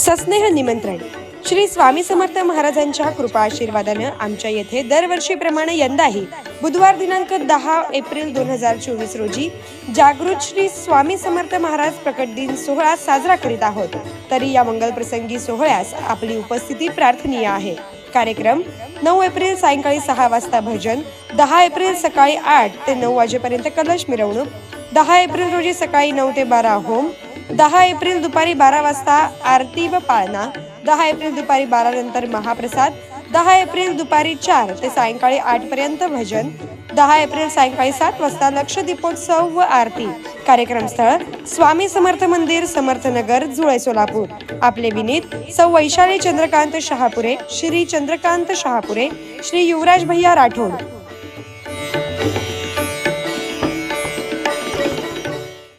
सस्नेह निमंत्रण. श्री स्वामी समर्थ महाराजांच्या कृपा आशीर्वादानं आमच्या येथे दरवर्षीप्रमाणे यंदाही बुधवार दिनांक दहा एप्रिल दोन हजार चोवीस रोजी जागृत श्री स्वामी समर्थ महाराज प्रकट दिन सोहळा साजरा करीत आहोत. तरी या मंगल प्रसंगी सोहळ्यास आपली उपस्थिती प्रार्थनीय आहे. कार्यक्रम नऊ एप्रिल सायंकाळी सहा वाजता भजन दहा एप्रिल सकाळी आठ ते नऊ वाजेपर्यंत कलश मिरवणूक दहा एप्रिल रोजी सकाळी नऊ ते बारा होम दहा एप्रिल दुपारी बारा वाजता आरती व पाळणा. दहा एप्रिल दुपारी बारा नंतर महाप्रसाद. दहा एप्रिल दुपारी चार ते सायंकाळी आठ पर्यंत भजन. दहा एप्रिल सायंकाळी सात वाजता लक्ष दीपोत्सव व आरती. कार्यक्रम स्थळ स्वामी समर्थ मंदिर समर्थनगर जुळे सोलापूर. आपले विनीत सौ वैशाली चंद्रकांत शहापुरे श्री चंद्रकांत शहापुरे श्री युवराज भैया राठोड.